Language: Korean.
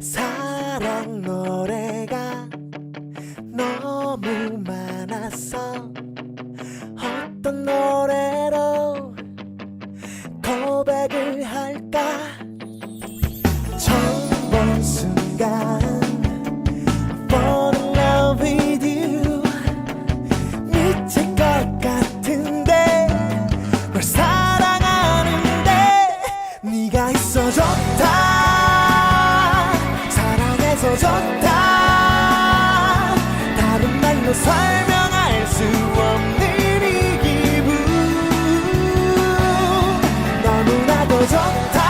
사랑 노래가 너무 많았어 어떤 노래로 고백을 할까? 처음 본 순간 Fall 미칠 것 같은데 널 사랑하는데 네가 있어 좋다 좋다. 다른 말로 설명할 수 없는 이 기분. 너무나도 좋다